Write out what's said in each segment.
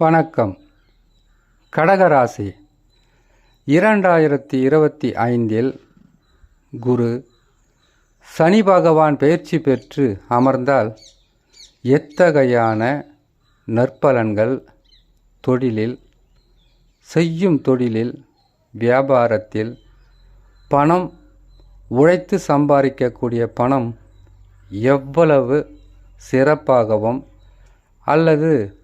வணக்கம். கடகராசி. இரண்டாயிரத்தி இருபத்தி ஐந்தில் குரு சனி பகவான் பயிற்சி பெற்று அமர்ந்தால் எத்தகையான நற்பலன்கள் தொழிலில் செய்யும் தொழிலில் வியாபாரத்தில் பணம் உழைத்து சம்பாதிக்கக்கூடிய பணம் எவ்வளவு சிறப்பாகவும் அல்லது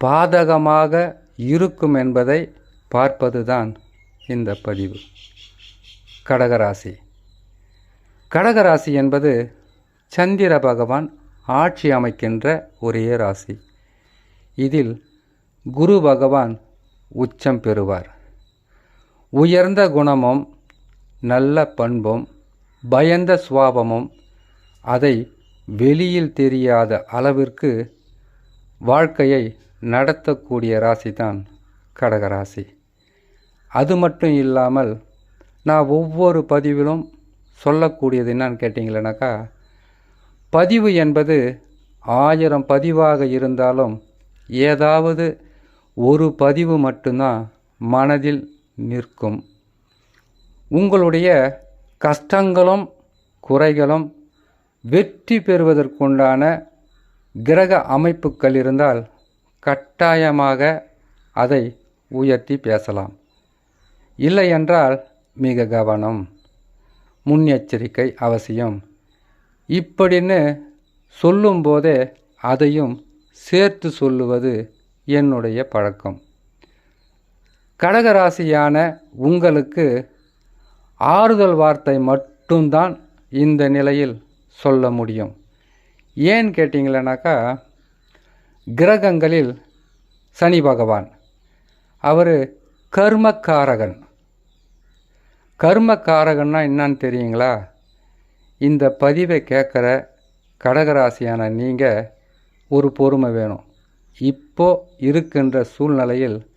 பாதகமாக இருக்கும் என்பதை பார்ப்பதுதான் இந்த பதிவு. கடகராசி. கடகராசி என்பது சந்திர பகவான் ஆட்சி அமைக்கின்ற ஒரே ராசி. இதில் குரு பகவான் உச்சம் பெறுவார். உயர்ந்த குணமும் நல்ல பண்பும் பயந்த சுவாபமும் அதை வெளியில் தெரியாத அளவிற்கு வாழ்க்கையை நடத்தக்கூடிய ராசி தான் கடகராசி அது மட்டும் இல்லாமல் நான் ஒவ்வொரு பதிவிலும் சொல்லக்கூடியது என்னன்னு கேட்டிங்களேனாக்கா பதிவு என்பது ஆயிரம் பதிவாக இருந்தாலும் ஏதாவது ஒரு பதிவு மட்டும்தான் மனதில் நிற்கும். உங்களுடைய கஷ்டங்களும் குறைகளும் வெற்றி பெறுவதற்குண்டான கிரக அமைப்புகள் இருந்தால் கட்டாயமாக அதை உயர்த்தி பேசலாம். இல்லை என்றால் மிக கவனம் முன்னெச்சரிக்கை அவசியம். இப்படின்னு சொல்லும்போதே அதையும் சேர்த்து சொல்லுவது என்னுடைய பழக்கம். கடகராசியான உங்களுக்கு ஆறுதல் வார்த்தை மட்டும்தான் இந்த நிலையில் சொல்ல முடியும். ஏன் கேட்டிங்களேனாக்கா கிரகங்களில் சனி பகவான். அவர் கர்மக்காரகன். கர்மக்காரகன்னா என்னன்னு தெரியுங்களா? இந்த பதிவை கேட்குற கடகராசியான நீங்கள் ஒரு பொறுமை வேணும். இப்போ இருக்கின்ற சூழ்நிலையில்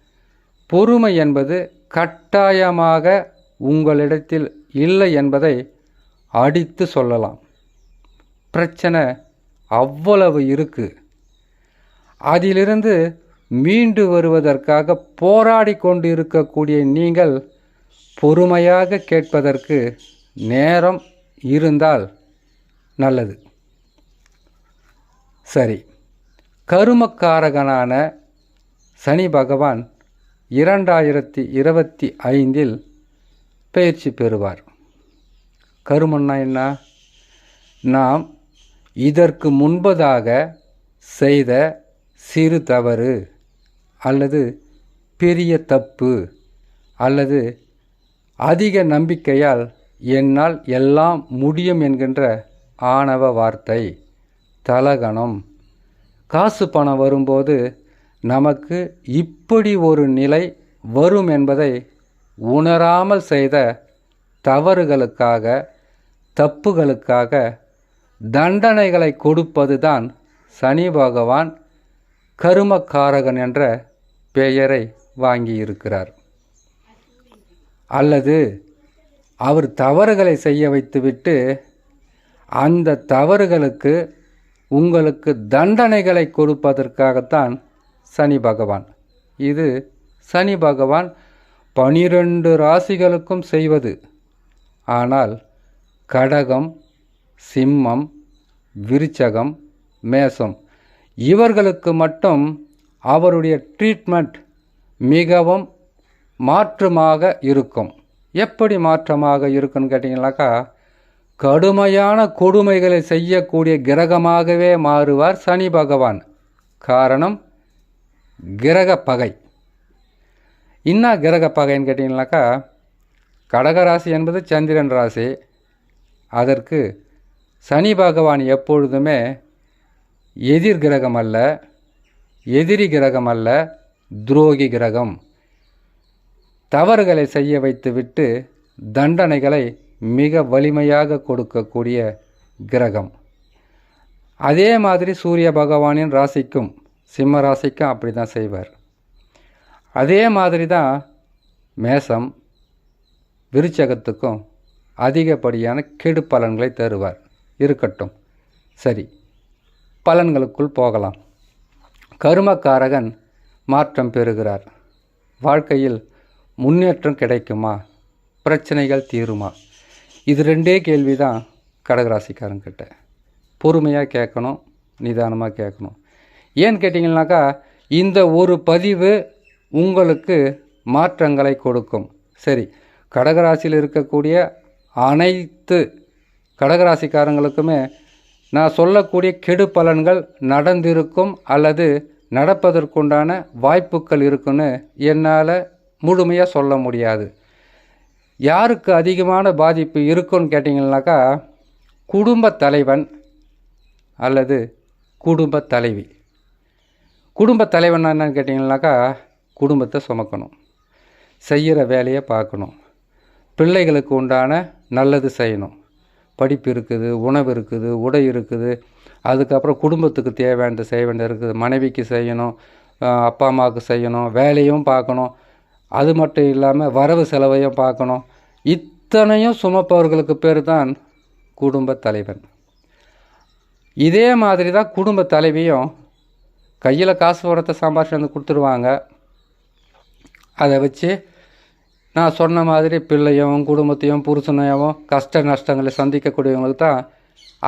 பொறுமை என்பது கட்டாயமாக உங்களிடத்தில் இல்லை என்பதை அடித்து சொல்லலாம். பிரச்சனை அவ்வளவு இருக்குது அதிலிருந்து மீண்டு வருவதற்காக போராடி கொண்டு இருக்கக்கூடிய நீங்கள் பொறுமையாக கேட்பதற்கு நேரம் இருந்தால் நல்லது. சரி கருமக்காரகனான சனி பகவான் இரண்டாயிரத்தி இருபத்தி ஐந்தில் பயிற்சி பெறுவார். கருமன்னா என்ன? நாம் இதற்கு முன்பதாக செய்த சிறு தவறு அல்லது பெரிய தப்பு அல்லது அதிக நம்பிக்கையால் என்னால் எல்லாம் முடியும் என்கின்ற ஆணவ வார்த்தை தலகணம். காசு பணம் வரும்போது நமக்கு இப்படி ஒரு நிலை வரும் என்பதை உணராமல் செய்த தவறுகளுக்காக தப்புகளுக்காக தண்டனைகளை கொடுப்பதுதான் சனி பகவான் கருமக்காரகன் என்ற பெயரை வாங்கியிருக்கிறார். அல்லது அவர் தவறுகளை செய்ய வைத்துவிட்டு அந்த தவறுகளுக்கு உங்களுக்கு தண்டனைகளை கொடுப்பதற்காகத்தான் சனி பகவான். இது சனி பகவான் பனிரெண்டு ராசிகளுக்கும் செய்வது. ஆனால் கடகம் சிம்மம் விருச்சகம் மேசம் இவர்களுக்கு மட்டும் அவருடைய ட்ரீட்மெண்ட் மிகவும் மாற்றமாக இருக்கும். எப்படி மாற்றமாக இருக்குன்னு கேட்டிங்கனாக்கா கடுமையான கொடுமைகளை செய்யக்கூடிய கிரகமாகவே மாறுவார் சனி பகவான். காரணம் கிரக பகை. என்ன கிரக பகைன்னு கேட்டிங்கனாக்கா கடகராசி என்பது சந்திரன் ராசி. அதற்கு சனி பகவான் எப்பொழுதுமே எதிர் கிரகம் அல்ல எதிரி கிரகம் அல்ல துரோகி கிரகம். தவறுகளை செய்ய வைத்துவிட்டு தண்டனைகளை மிக வலிமையாக கொடுக்கக்கூடிய கிரகம். அதே மாதிரி சூரிய பகவானின் ராசிக்கும் சிம்ம ராசிக்கும் அப்படி தான் செய்வார். அதே மாதிரி தான் மேசம் விருச்சகத்துக்கும் அதிகப்படியான கெடு பலன்களை தருவார். இருக்கட்டும். சரி. பலன்களுக்குள் போகலாம். கருமக்காரகன் மாற்றம் பெறுகிறார். வாழ்க்கையில் முன்னேற்றம் கிடைக்குமா? பிரச்சனைகள் தீருமா? இது ரெண்டே கேள்வி தான் கடகராசிக்காரங்கிட்ட பொறுமையாக கேட்கணும் நிதானமாக கேட்கணும். ஏன்னு கேட்டிங்கனாக்கா இந்த ஒரு பதிவு உங்களுக்கு மாற்றங்களை கொடுக்கும். சரி கடகராசியில் இருக்கக்கூடிய அனைத்து கடகராசிக்காரங்களுக்குமே நான் சொல்லக்கூடிய கெடு பலன்கள் நடந்திருக்கும் அல்லது நடப்பதற்குண்டான வாய்ப்புகள் இருக்குன்னு என்னால் முழுமையாக சொல்ல முடியாது. யாருக்கு அதிகமான பாதிப்பு இருக்குன்னு கேட்டிங்கனாக்கா குடும்ப தலைவன் அல்லது குடும்ப தலைவி. குடும்ப தலைவன் என்னன்னு கேட்டிங்கனாக்கா குடும்பத்தை சுமக்கணும். செய்கிற வேலையை பார்க்கணும். பிள்ளைகளுக்கு உண்டான நல்லது செய்யணும். படிப்பு இருக்குது உணவு இருக்குது உடை இருக்குது. அதுக்கப்புறம் குடும்பத்துக்கு தேவையானது செய்ய வேண்டியது இருக்குது. மனைவிக்கு செய்யணும் அப்பா அம்மாவுக்கு செய்யணும் வேலையும் பார்க்கணும். அது மட்டும் இல்லாமல் வரவு செலவையும் பார்க்கணும். இத்தனையும் சுமப்பவர்களுக்கு பேர் தான் குடும்ப தலைவன். இதே மாதிரி தான் குடும்ப தலைவியும் கையில் காசு உரத்தை சம்பாதிச்சு வந்து கொடுத்துருவாங்க. அதை வச்சு நான் சொன்ன மாதிரி பிள்ளையும் குடும்பத்தையும் புருஷனையும் கஷ்ட நஷ்டங்களை சந்திக்கக்கூடியவங்களுக்கு தான்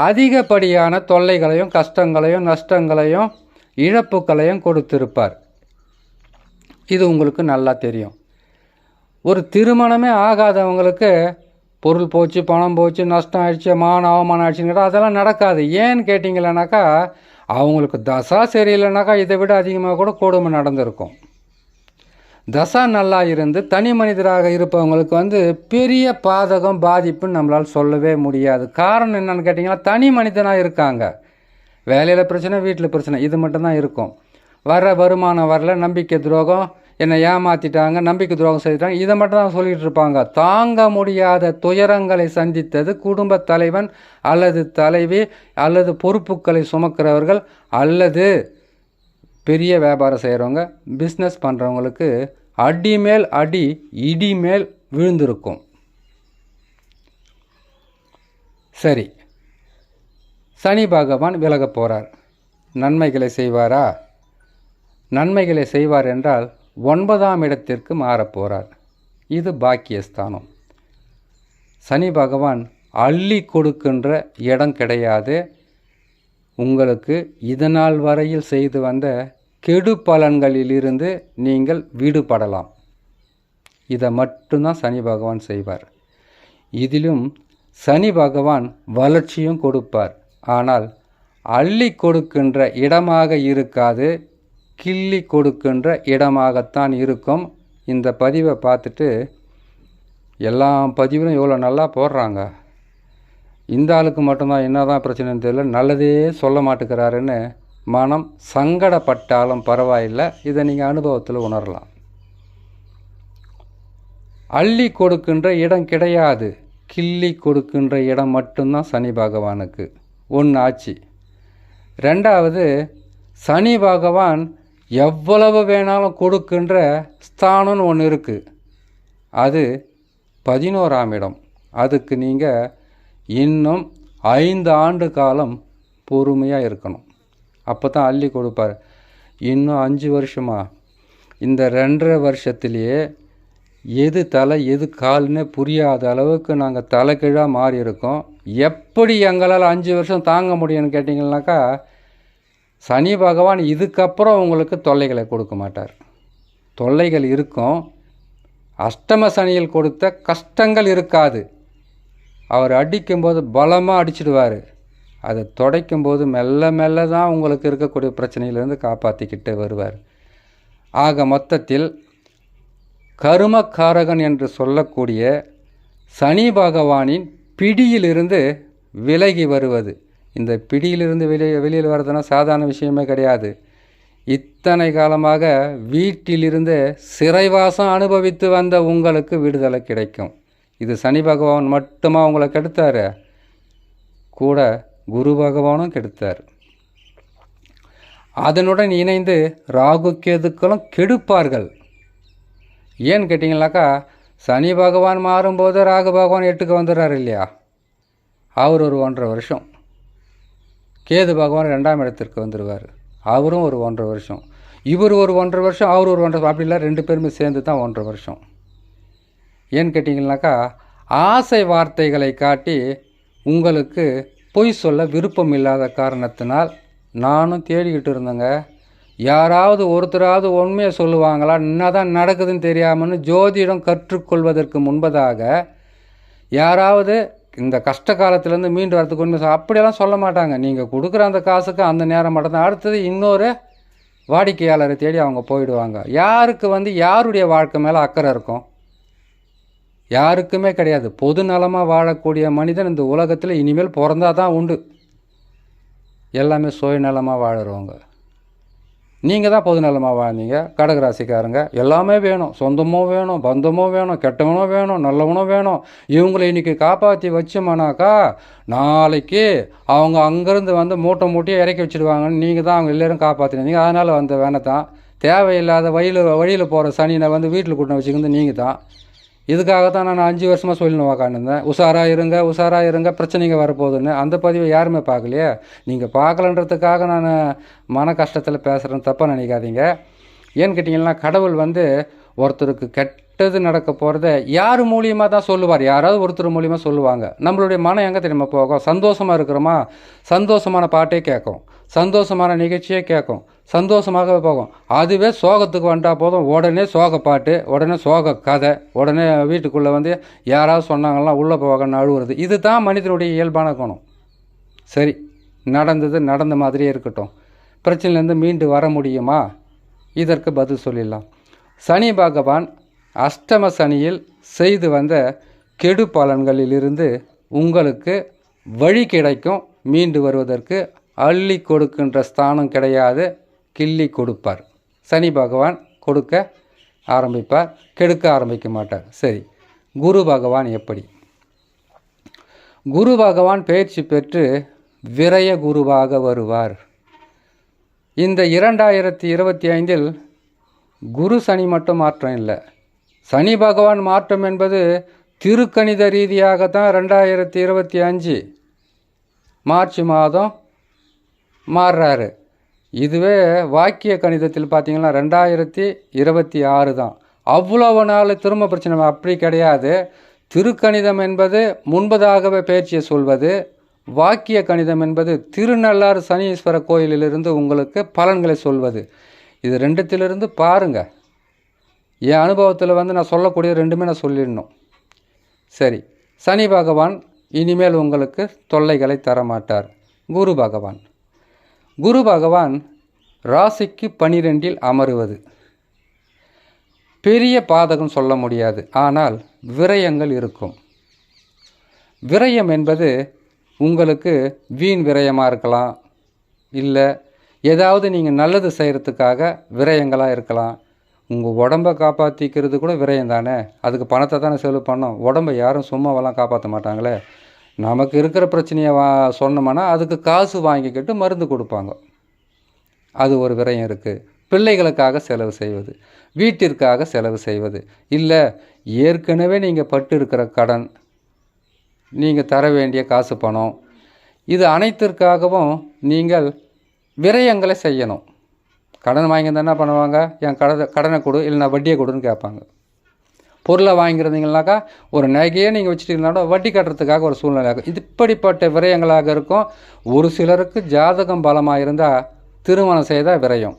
அதிகப்படியான தொல்லைகளையும் கஷ்டங்களையும் நஷ்டங்களையும் இழப்புகளையும் கொடுத்திருப்பார். இது உங்களுக்கு நல்லா தெரியும். ஒரு திருமணமே ஆகாதவங்களுக்கு பொருள் போச்சு பணம் போச்சு நஷ்டம் ஆயிடுச்சு மான அவமானம் ஆயிடுச்சுன்னு கேட்டால் அதெல்லாம் நடக்காது. ஏன்னு கேட்டிங்களேனாக்கா அவங்களுக்கு தசா சரியில்லைனாக்கா இதை விட அதிகமாக கூட கொடுமை நடந்திருக்கும். தசா நல்லா இருந்து தனி மனிதராக இருப்பவங்களுக்கு வந்து பெரிய பாதகம் பாதிப்புன்னு நம்மளால் சொல்லவே முடியாது. காரணம் என்னன்னு கேட்டிங்கன்னா தனி மனிதனாக இருக்காங்க. வேலையில் பிரச்சனை வீட்டில் பிரச்சனை இது மட்டும்தான் இருக்கும். வர வருமானம் வரல நம்பிக்கை துரோகம் என்னை ஏமாற்றிட்டாங்க நம்பிக்கை துரோகம் செய்துட்டாங்க இதை மட்டும் தான் சொல்லிகிட்டு இருப்பாங்க. தாங்க முடியாத துயரங்களை சந்தித்தது குடும்ப தலைவன் அல்லது தலைவி அல்லது பொறுப்புகளை சுமக்கிறவர்கள் அல்லது பெரிய வியாபாரம் செய்கிறவங்க பிஸ்னஸ் பண்ணுறவங்களுக்கு அடி மேல் அடி இடி மேல் விழுந்திருக்கும். சரி சனி பகவான் விலகப் போகிறார் நன்மைகளை செய்வாரா? நன்மைகளை செய்வார் என்றால் ஒன்பதாம் இடத்திற்கு மாறப் போகிறார் இது பாக்கியஸ்தானம். சனி பகவான் அள்ளி கொடுக்கின்ற இடம் கிடையாது. உங்களுக்கு இதனால் வரையில் செய்து வந்த கெடு பலன்களிலிருந்து நீங்கள் விடுபடலாம். இதை மட்டும்தான் சனி பகவான் செய்வார். இதிலும் சனி பகவான் வளர்ச்சியும் கொடுப்பார். ஆனால் அள்ளி கொடுக்கின்ற இடமாக இருக்காது கிள்ளி கொடுக்கின்ற இடமாகத்தான் இருக்கும். இந்த பதிவை பார்த்துட்டு எல்லா பதிவிலும் இவ்வளோ நல்லா போடுறாங்க. இந்த ஆளுக்கு மட்டும்தான் என்னதான் பிரச்சனைன்னு தெரியல நல்லதே சொல்ல மாட்டேங்கிறாருன்னு மனம் சங்கடப்பட்டாலும் பரவாயில்லை. இதை நீங்கள் அனுபவத்தில் உணரலாம். அள்ளி கொடுக்கின்ற இடம் கிடையாது. கிள்ளி கொடுக்கின்ற இடம் மட்டும்தான் சனி பகவானுக்கு. ஒன்று ஆச்சு. ரெண்டாவது சனி பகவான் எவ்வளவு வேணாலும் கொடுக்கின்ற ஸ்தானம்னு ஒன்று இருக்குது அது பதினோராம் இடம். அதுக்கு நீங்கள் இன்னும் ஐந்து ஆண்டு காலம் பொறுமையாக இருக்கணும். அப்போ தான் அள்ளி கொடுப்பார். இன்னும் அஞ்சு வருஷமா? இந்த ரெண்டரை வருஷத்துலேயே எது தலை எது கால்னு புரியாத அளவுக்கு நாங்கள் தலைகீழாக மாறி இருக்கோம் எப்படி எங்களால் அஞ்சு வருஷம் தாங்க முடியும்னு கேட்டிங்கனாக்கா சனி பகவான் இதுக்கப்புறம் உங்களுக்கு தொல்லைகளை கொடுக்க மாட்டார். தொல்லைகள் இருக்கும். அஷ்டம சனியில் கொடுத்த கஷ்டங்கள் இருக்காது. அவர் அடிக்கும்போது பலமாக அடிச்சிடுவார். அதை துடைக்கும்போது மெல்ல மெல்ல தான் உங்களுக்கு இருக்கக்கூடிய பிரச்சனையிலேருந்து காப்பாற்றிக்கிட்டு வருவார். ஆக மொத்தத்தில் கருமக்காரகன் என்று சொல்லக்கூடிய சனி பகவானின் பிடியிலிருந்து விலகி வருவது. இந்த பிடியிலிருந்து வெளியே வெளியில் வர்றதுனா சாதாரண விஷயமே கிடையாது. இத்தனை காலமாக வீட்டிலிருந்து சிறைவாசம் அனுபவித்து வந்த உங்களுக்கு விடுதலை கிடைக்கும். இது சனி பகவான் மட்டுமா உங்களை கெடுத்தார்? கூட குரு பகவானும் கெடுத்தார். அதனுடன் இணைந்து ராகு கேதுக்களும் கெடுப்பார்கள். ஏன்னு கேட்டிங்கனாக்கா சனி பகவான் மாறும்போது ராகு பகவான் எட்டுக்கு வந்துடுறாரு இல்லையா? அவர் ஒரு ஒன்றரை வருஷம். கேது பகவான் ரெண்டாம் இடத்திற்கு வந்துடுவார். அவரும் ஒரு ஒன்றரை வருஷம். இவர் ஒரு ஒன்றரை வருஷம் அவர் ஒரு ஒன்றரை அப்படி இல்லை ரெண்டு பேருமே சேர்ந்து தான் ஒன்றரை வருஷம். ஏன்னு கேட்டிங்கனாக்கா ஆசை வார்த்தைகளை காட்டி உங்களுக்கு பொய் சொல்ல விருப்பம் இல்லாத காரணத்தினால் நானும் தேடிக்கிட்டு இருந்தேங்க யாராவது ஒருத்தராவது உண்மையை சொல்லுவாங்களா? என்ன தான் நடக்குதுன்னு தெரியாமன்னு ஜோதிடம் கற்றுக்கொள்வதற்கு முன்பதாக யாராவது இந்த கஷ்ட காலத்துலேருந்து மீண்டு வரதுக்கு உண்மை அப்படியெல்லாம் சொல்ல மாட்டாங்க. நீங்கள் கொடுக்குற அந்த காசுக்கு அந்த நேரம் மட்டும்தான். அடுத்தது இன்னொரு வாடிக்கையாளரை தேடி அவங்க போயிடுவாங்க. யாருக்கு வந்து யாருடைய வாழ்க்கை மேலே அக்கறை இருக்கும்? யாருக்குமே கிடையாது. பொது நலமாக வாழக்கூடிய மனிதன் இந்த உலகத்தில் இனிமேல் பிறந்தால் தான் உண்டு. எல்லாமே சுயநலமாக வாழறவங்க. நீங்கள் தான் பொது நலமாக வாழ்ந்தீங்க. கடகராசிக்காரங்க எல்லாமே வேணும். சொந்தமும் வேணும் பந்தமும் வேணும் கெட்டவனும் வேணும் நல்லவனும் வேணும். இவங்களை இன்னைக்கு காப்பாற்றி வச்சோமானாக்கா நாளைக்கு அவங்க அங்கேருந்து வந்து மூட்டை மூட்டையை இறக்கி வச்சுடுவாங்கன்னு நீங்கள் தான் அவங்க எல்லாரும் காப்பாற்றினீங்க அதனால் வந்த வேணை தான். தேவையில்லாத வழியில் வழியில் போகிற சனியை வந்து வீட்டில் கூட்டின வச்சுக்கிறது நீங்கள் தான் இதுக்காக தான் நான் அஞ்சு வருஷமாக சொல்லி உக்காந்துருந்தேன். உஷாராக இருங்க உஷாராக இருங்க பிரச்சனைங்க வரப்போகுதுன்னு. அந்த பதிவை யாருமே பார்க்கலையே. நீங்கள் பார்க்கலன்றதுக்காக நான் மன கஷ்டத்தில் பேசுகிறேன்னு தப்பாக நினைக்காதீங்க. ஏன்னு கேட்டிங்கன்னா கடவுள் வந்து ஒருத்தருக்கு கெட்டது நடக்க போகிறத யார் மூலியமாக தான் சொல்லுவார்? யாராவது ஒருத்தர் மூலியமாக சொல்லுவாங்க. நம்மளுடைய மனம் எங்கே தெரியுமா போகும்? சந்தோஷமாக இருக்கிறோமா? சந்தோஷமான பாட்டே கேட்கும். சந்தோஷமான நிகழ்ச்சியே கேட்கும். சந்தோஷமாக போகும். அதுவே சோகத்துக்கு வந்தால் போதும். உடனே சோக பாட்டு உடனே சோக கதை உடனே வீட்டுக்குள்ளே வந்து யாராவது சொன்னாங்கலாம் உள்ளே போகன்னு அழுவுறது. இதுதான் மனிதனுடைய இயல்பான குணம். சரி நடந்தது நடந்த மாதிரியே இருக்கட்டும். பிரச்சனையிலேருந்து மீண்டு வர முடியுமா? இதற்கு பதில் சொல்லிடலாம். சனி பகவான் அஷ்டம சனியில் செய்து வந்த கெடு பலன்களிலிருந்து உங்களுக்கு வழி கிடைக்கும். மீண்டு வருவதற்கு அள்ளி கொடுக்கின்ற ஸ்தானம் கிடையாது கிள்ளி கொடுப்பார். சனி பகவான் கொடுக்க ஆரம்பிப்பார் கெடுக்க ஆரம்பிக்க மாட்டார். சரி குரு பகவான் எப்படி? குரு பகவான் பயிற்சி பெற்று விரய குருவாக வருவார். இந்த இரண்டாயிரத்தி இருபத்தி ஐந்தில் குரு சனி மட்டும் மாற்றம் இல்லை. சனி பகவான் மாற்றம் என்பது திருக்கணித ரீதியாகத்தான் ரெண்டாயிரத்தி இருபத்தி அஞ்சு மார்ச் மாதம் மாறுறாரு. இதுவே வாக்கிய கணிதத்தில் பார்த்தீங்கன்னா ரெண்டாயிரத்தி இருபத்தி ஆறு தான். அவ்வளவு நாள் திரும்ப பிரச்சனை அப்படி கிடையாது. திருக்கணிதம் என்பது முன்பதாகவே பயிற்சியை சொல்வது வாக்கிய கணிதம் என்பது திருநள்ளாறு சனீஸ்வர கோயிலிலிருந்து உங்களுக்கு பலன்களை சொல்வது. இது ரெண்டுத்திலிருந்து பாருங்கள் என் அனுபவத்தில் வந்து நான் சொல்லக்கூடிய ரெண்டுமே நான் சொல்லிடணும். சரி சனி பகவான் இனிமேல் உங்களுக்கு தொல்லைகளை தரமாட்டார். குரு பகவான். குரு பகவான் ராசிக்கு பனிரெண்டில் அமருவது. பெரிய பாதகம் சொல்ல முடியாது ஆனால் விரயங்கள் இருக்கும். விரயம் என்பது உங்களுக்கு வீண் விரயமாக இருக்கலாம் இல்லை ஏதாவது நீங்கள் நல்லது செய்கிறதுக்காக விரயங்களாக இருக்கலாம். உங்கள் உடம்பை காப்பாற்றிக்கிறது கூட விரயம் தானே அதுக்கு பணத்தை தானே செலவு பண்ணோம் உடம்பை யாரும் சும்மாவெல்லாம் காப்பாற்ற மாட்டாங்களே? நமக்கு இருக்கிற பிரச்சனையை வா சொன்னோம்னா அதுக்கு காசு வாங்கிக்கிட்டு மருந்து கொடுப்பாங்க. அது ஒரு விரயம் இருக்குது பிள்ளைகளுக்காக செலவு செய்வது வீட்டிற்காக செலவு செய்வது. இல்லை ஏற்கனவே நீங்கள் பட்டு இருக்கிற கடன் நீங்கள் தர வேண்டிய காசு பணம் இது அனைத்திற்காகவும் நீங்கள் விரயங்களை செய்யணும். கடன் வாங்கியிருந்தா என்ன பண்ணுவாங்க? என் கடனை கடனை கொடு இல்லை நான் வட்டியை கொடுன்னு கேட்பாங்க. பொருளை வாங்கியிருந்தீங்கனாக்கா ஒரு நகையே நீங்கள் வச்சுட்டீங்கன்னா வட்டி கட்டுறதுக்காக ஒரு சூழ்நிலை ஆகும். இது இப்படிப்பட்ட விரயங்களாக இருக்கும். ஒரு சிலருக்கு ஜாதகம் பலமாக இருந்தால் திருமணம் செய்தால் விரயம்.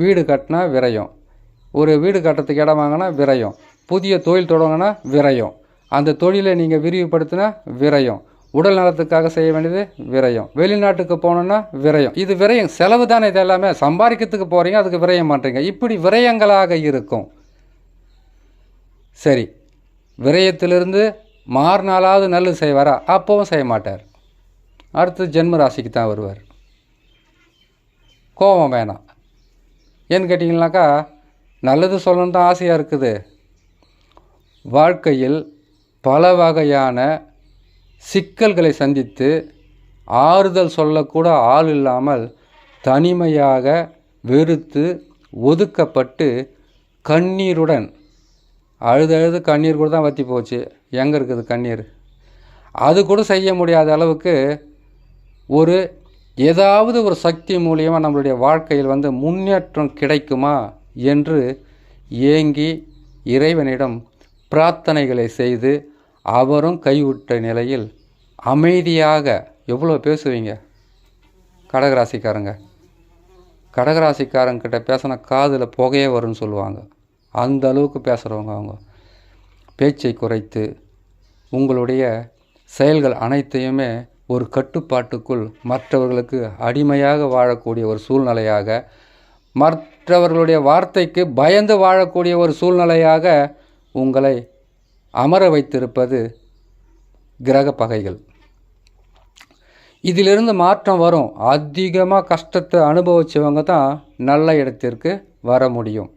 வீடு கட்டினா விரயம். ஒரு வீடு கட்டுறதுக்கு இடம் வாங்கினா விரயம். புதிய தொழில் தொடங்கினா விரயம். அந்த தொழிலை நீங்கள் விரிவுபடுத்தினா விரயம். உடல் நலத்துக்காக செய்ய வேண்டியது விரயம். வெளிநாட்டுக்கு போகணுன்னா விரயம். இது விரயம். செலவு தானே இது எல்லாமே சம்பாதிக்கிறதுக்கு போகிறீங்க அதுக்கு விரயம் பண்ணுறீங்க இப்படி விரயங்களாக இருக்கும். சரி விரயத்திலிருந்து மாறினாலாவது நல்லது செய்வாரா? அப்பவும் செய்ய மாட்டார். அடுத்து ஜென்ம ராசிக்கு தான் வருவார். கோபம் வேணாம். ஏன்னு கேட்டிங்கனாக்கா நல்லது சொல்லணும் தான் ஆசையாக இருக்குது. வாழ்க்கையில் பல வகையான சிக்கல்களை சந்தித்து ஆறுதல் சொல்லக்கூட ஆள் இல்லாமல் தனிமையாக வெறுத்து ஒதுக்கப்பட்டு கண்ணீருடன் அழுது அழுது கண்ணீர் கூட தான் வற்றி போச்சு. எங்கே இருக்குது கண்ணீர்? அது கூட செய்ய முடியாத அளவுக்கு ஒரு ஏதாவது ஒரு சக்தி மூலியமாக நம்மளுடைய வாழ்க்கையில் வந்து முன்னேற்றம் கிடைக்குமா என்று ஏங்கி இறைவனிடம் பிரார்த்தனைகளை செய்து அவரும் கைவிட்ட நிலையில் அமைதியாக எவ்வளோ பேசுவீங்க? கடகராசிக்காரங்க. கடகராசிக்காரங்கிட்ட பேசின காதில் புகையே வரும்னு சொல்லுவாங்க. அந்த அளவுக்கு பேசுகிறவங்க அவங்க. பேச்சை குறைத்து உங்களுடைய செயல்கள் அனைத்தையுமே ஒரு கட்டுப்பாட்டுக்குள் மற்றவர்களுக்கு அடிமையாக வாழக்கூடிய ஒரு சூழ்நிலையாக மற்றவர்களுடைய வார்த்தைக்கு பயந்து வாழக்கூடிய ஒரு சூழ்நிலையாக உங்களை அமர வைத்திருப்பது கிரக பகைகள். இதிலிருந்து மாற்றம் வரும். அதிகமாக கஷ்டத்தை அனுபவிச்சவங்க தான் நல்ல இடத்திற்கு வர முடியும்.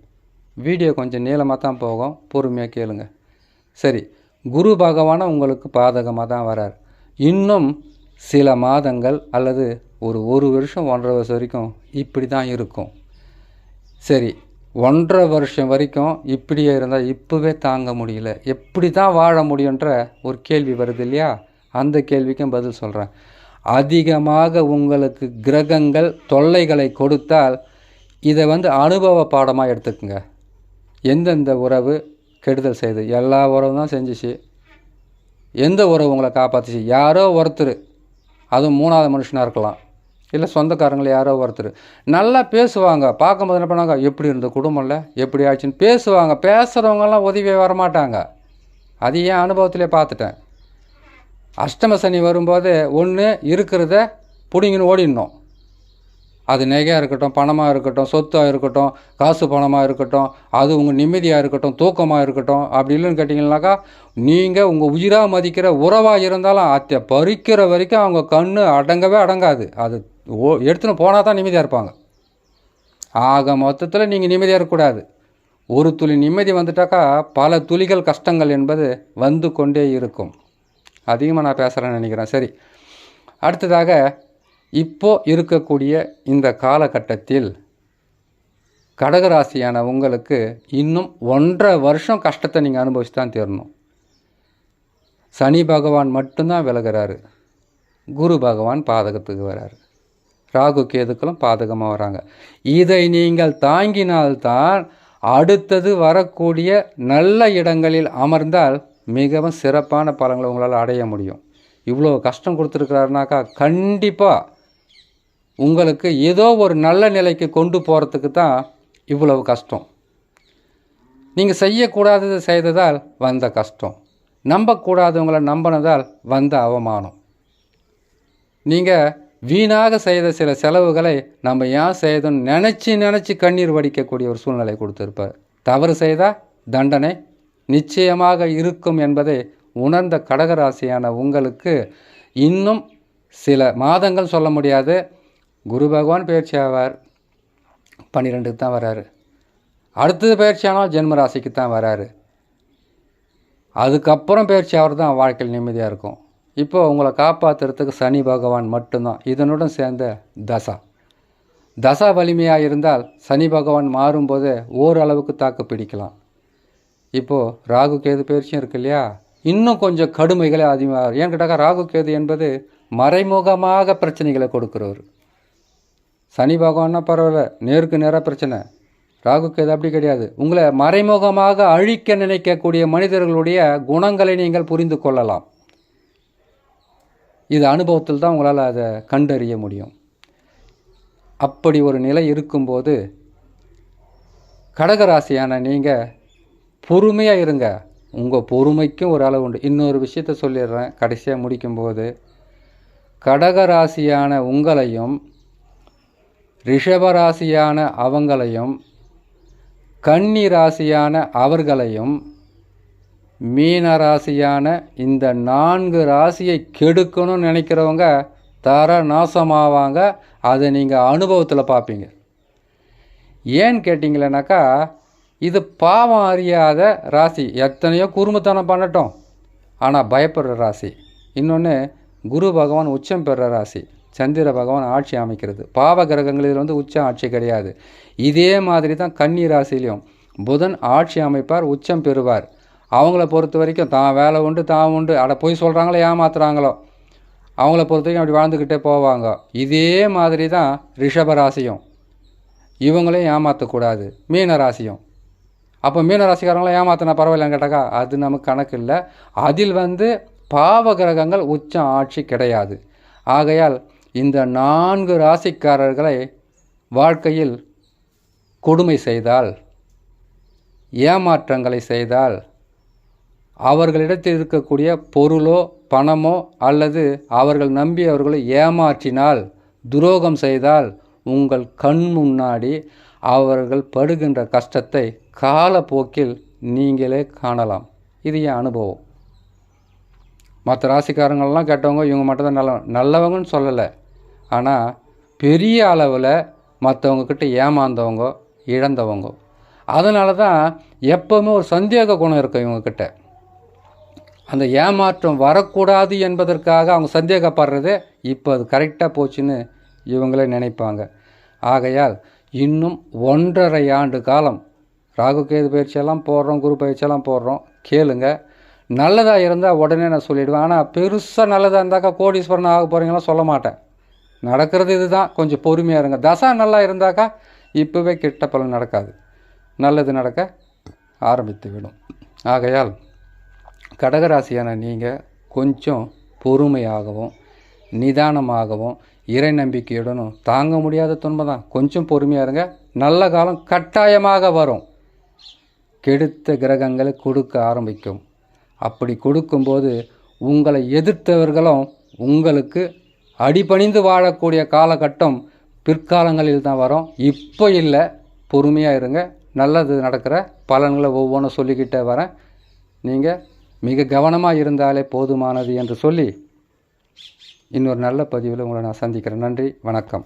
வீடியோ கொஞ்சம் நீளமாக தான் போகும். பொறுமையாக கேளுங்க. சரி குரு பகவானை உங்களுக்கு பாதகமாக தான் வரார். இன்னும் சில மாதங்கள் அல்லது ஒரு ஒரு வருஷம் ஒன்றரை வருஷம் வரைக்கும் இப்படி தான் இருக்கும். சரி ஒன்றரை வருஷம் வரைக்கும் இப்படியே இருந்தால் இப்போவே தாங்க முடியல. எப்படி தான் வாழ முடியுன்ற ஒரு கேள்வி வருது இல்லையா? அந்த கேள்விக்கும் பதில் சொல்கிறேன் அதிகமாக உங்களுக்கு கிரகங்கள் தொல்லைகளை கொடுத்தால் இதை வந்து அனுபவ பாடமாக எடுத்துக்கோங்க. எந்தெந்த உறவு கெடுதல் செய்யுது எல்லா உறவும் தான் செஞ்சிச்சு. எந்த உறவு உங்களை காப்பாற்றுச்சு யாரோ ஒருத்தர். அதுவும் மூணாவது மனுஷனாக இருக்கலாம். இல்லை சொந்தக்காரங்களை யாரோ ஒருத்தர். நல்லா பேசுவாங்க. பார்க்கும்போது என்ன பண்ணாங்க எப்படி இருந்த குடும்பம்ல எப்படி ஆச்சுன்னு பேசுவாங்க. பேசுகிறவங்கெல்லாம் உதவி வரமாட்டாங்க. அது ஏன் அனுபவத்திலே பார்த்துட்டேன். அஷ்டம சனி வரும்போது ஒன்று இருக்கிறத பிடிங்கின்னு ஓடிடணும். அது நகையாக இருக்கட்டும் பணமாக இருக்கட்டும் சொத்தாக இருக்கட்டும் காசு பணமாக இருக்கட்டும் அது உங்கள் நிம்மதியாக இருக்கட்டும் தூக்கமாக இருக்கட்டும் அப்படி இல்லைன்னு கேட்டிங்கனாக்கா நீங்கள் உங்கள் உயிராக மதிக்கிற உறவாக இருந்தாலும் அதை பறிக்கிற வரைக்கும் அவங்க கண் அடங்கவே அடங்காது. அது ஓ எடுத்துன்னு போனால் தான் நிம்மதியாக இருப்பாங்க. ஆக மொத்தத்தில் நீங்கள் நிம்மதியாக இருக்கக்கூடாது. ஒரு துளி நிம்மதி வந்துட்டாக்கா பல துளிகள் கஷ்டங்கள் என்பது வந்து கொண்டே இருக்கும். அதிகமாக நான் பேசுகிறேன்னு நினைக்கிறேன். சரி. அடுத்ததாக இப்போ இருக்கக்கூடிய இந்த காலகட்டத்தில் கடகராசியான உங்களுக்கு இன்னும் ஒன்றரை வருஷம் கஷ்டத்தை நீங்கள் அனுபவிச்சு தான் தீரணும். சனி பகவான் மட்டும்தான் விலகிறாரு. குரு பகவான் பாதகத்துக்கு வராரு. ராகு கேதுக்களும் பாதகமாக வராங்க. இதை நீங்கள் தாங்கினால்தான் அடுத்தது வரக்கூடிய நல்ல இடங்களில் அமர்ந்தால் மிகவும் சிறப்பான பலங்களை உங்களால் அடைய முடியும். இவ்வளோ கஷ்டம் கொடுத்துருக்கிறாருனாக்கா கண்டிப்பாக உங்களுக்கு ஏதோ ஒரு நல்ல நிலைக்கு கொண்டு போகிறதுக்கு தான் இவ்வளவு கஷ்டம். நீங்கள் செய்யக்கூடாதது செய்ததால் வந்த கஷ்டம். நம்பக்கூடாதவங்களை நம்பினதால் வந்த அவமானம். நீங்கள் வீணாக செய்த சில செலவுகளை நம்ம ஏன் செய்தோன்னு நினச்சி நினச்சி கண்ணீர் வடிக்கக்கூடிய ஒரு சூழ்நிலை கொடுத்துருப்பார். தவறு செய்தால் தண்டனை நிச்சயமாக இருக்கும் என்பதை உணர்ந்த கடகராசியான உங்களுக்கு இன்னும் சில மாதங்கள் சொல்ல முடியாது. குரு பகவான் பயிற்சி ஆவார். பன்னிரெண்டுக்கு தான் வராரு. அடுத்தது பயிற்சி ஆனால் ஜென்ம ராசிக்கு தான் வராரு. அதுக்கப்புறம் பயிற்சி ஆகிறது தான் வாழ்க்கையில் நிம்மதியாக இருக்கும். இப்போ உங்களை காப்பாற்றுறதுக்கு சனி பகவான் மட்டும்தான். இதனுடன் சேர்ந்த தசா. தசா வலிமையாக இருந்தால் சனி பகவான் மாறும்போது ஓரளவுக்கு தாக்கு பிடிக்கலாம். இப்போது ராகு கேது பயிற்சியும் இருக்கு இல்லையா? இன்னும் கொஞ்சம் கடுமைகளே அதிகமாக ஏன்னு கேட்டாக்கா ராகு கேது என்பது மறைமுகமாக பிரச்சனைகளை கொடுக்குறவர். சனி பகவான்னா பரவாயில்ல நேருக்கு நேராக பிரச்சனை. ராகுக்கு எது அப்படி கிடையாது. உங்களை மறைமுகமாக அழிக்க நினைக்கக்கூடிய மனிதர்களுடைய குணங்களை நீங்கள் புரிந்து கொள்ளலாம். இது அனுபவத்தில் தான் உங்களால் அதை கண்டறிய முடியும். அப்படி ஒரு நிலை இருக்கும்போது கடகராசியான நீங்கள் பொறுமையாக இருங்க. உங்கள் பொறுமைக்கும் ஒரு அளவு உண்டு. இன்னொரு விஷயத்த சொல்லிடுறேன். கடைசியாக முடிக்கும்போது கடகராசியான உங்களையும் ரிஷபராசியான அவங்களையும் கன்னி ராசியான அவர்களையும் மீன ராசியான இந்த நான்கு ராசியை கெடுக்கணும்னு நினைக்கிறவங்க தர நாசமாவாங்க அதை நீங்கள் அனுபவத்தில் பார்ப்பீங்க. ஏன்னு கேட்டிங்களேனாக்கா இது பாவம் அறியாத ராசி. எத்தனையோ குறும்புத்தனம் பண்ணட்டும். ஆனால் பயப்படுற ராசி. இன்னொன்று குரு பகவான் உச்சம் பெறுற ராசி. சந்திர பகவான் ஆட்சி அமைக்கிறது. பாவ கிரகங்களில் வந்து உச்சம் ஆட்சி கிடையாது. இதே மாதிரி தான் கன்னி ராசிலையும் புதன் ஆட்சி அமைப்பார் உச்சம் பெறுவார். அவங்கள பொறுத்த வரைக்கும் தான் வேலை உண்டு தான் உண்டு. அட போய் சொல்கிறாங்களோ ஏமாத்துறாங்களோ? அவங்கள பொறுத்த வரைக்கும் அப்படி வாழ்ந்துக்கிட்டே போவாங்க. இதே மாதிரி தான் ரிஷபராசியும். இவங்களையும் ஏமாற்றக்கூடாது மீன ராசியும் அப்போ மீன ராசிக்காரங்களும் ஏமாத்தினா பரவாயில்லன்னு கேட்டாக்கா அது நமக்கு கணக்கு இல்லை. அதில் வந்து பாவ கிரகங்கள் உச்சம் ஆட்சி கிடையாது. ஆகையால் இந்த நான்கு ராசிக்காரர்களை வாழ்க்கையில் கொடுமை செய்தால் ஏமாற்றங்களை செய்தால் அவர்களிடத்தில் இருக்கக்கூடிய பொருளோ பணமோ அல்லது அவர்கள் நம்பி அவர்களை ஏமாற்றினால் துரோகம் செய்தால் உங்கள் கண் முன்னாடி அவர்கள் படுகின்ற கஷ்டத்தை காலப்போக்கில் நீங்களே காணலாம். இது என் அனுபவம். மற்ற ராசிக்காரங்கள்லாம் கெட்டவங்க இவங்க மட்டும்தான் நல்ல நல்லவங்கன்னு சொல்லலை. ஆனால் பெரிய அளவில் மற்றவங்கக்கிட்ட ஏமாந்தவங்க இழந்தவங்க. அதனால தான் எப்போவுமே ஒரு சந்தேக குணம் இருக்கும் இவங்கக்கிட்ட அந்த ஏமாற்றம் வரக்கூடாது என்பதற்காக அவங்க சந்தேகப்படுறது இப்போ அது கரெக்டாக போச்சுன்னு இவங்களே நினைப்பாங்க. ஆகையால் இன்னும் ஒன்றரை ஆண்டு காலம் ராகு கேது பயிற்சியெல்லாம் போடுறோம் குரு பயிற்சியெல்லாம் போடுறோம். கேளுங்கள் நல்லதாக இருந்தால் உடனே நான் சொல்லிவிடுவேன் ஆனால் பெருசாக நல்லதாக இருந்தாக்கா கோடீஸ்வரன் ஆக போகிறீங்களாம் சொல்ல மாட்டேன். நடக்கிறது இதுதான். கொஞ்சம் பொறுமையாக இருங்க. தசா நல்லா இருந்தாக்கா இப்போவே கெட்ட பலன் நடக்காது. நல்லது நடக்க ஆரம்பித்து விடும். ஆகையால் கடகராசியான நீங்கள் கொஞ்சம் பொறுமையாகவும் நிதானமாகவும் இறை நம்பிக்கையுடனும் தாங்க முடியாத துன்பம் தான் கொஞ்சம் பொறுமையாக இருங்க. நல்ல காலம் கட்டாயமாக வரும். கெடுத்த கிரகங்களை கொடுக்க ஆரம்பிக்கும். அப்படி கொடுக்கும்போது உங்களை எதிர்த்தவர்களும் உங்களுக்கு அடிபணிந்து வாழக்கூடிய காலகட்டம் பிற்காலங்களில் தான் வரும். இப்போ இல்லை பொறுமையாக இருங்க. நல்லது நடக்கிற பலன்களை ஒவ்வொன்றும் சொல்லிக்கிட்டே வரேன். நீங்கள் மிக கவனமாக இருந்தாலே போதுமானது என்று சொல்லி இன்னொரு நல்ல பதிவில் உங்களை நான் சந்திக்கிறேன். நன்றி வணக்கம்.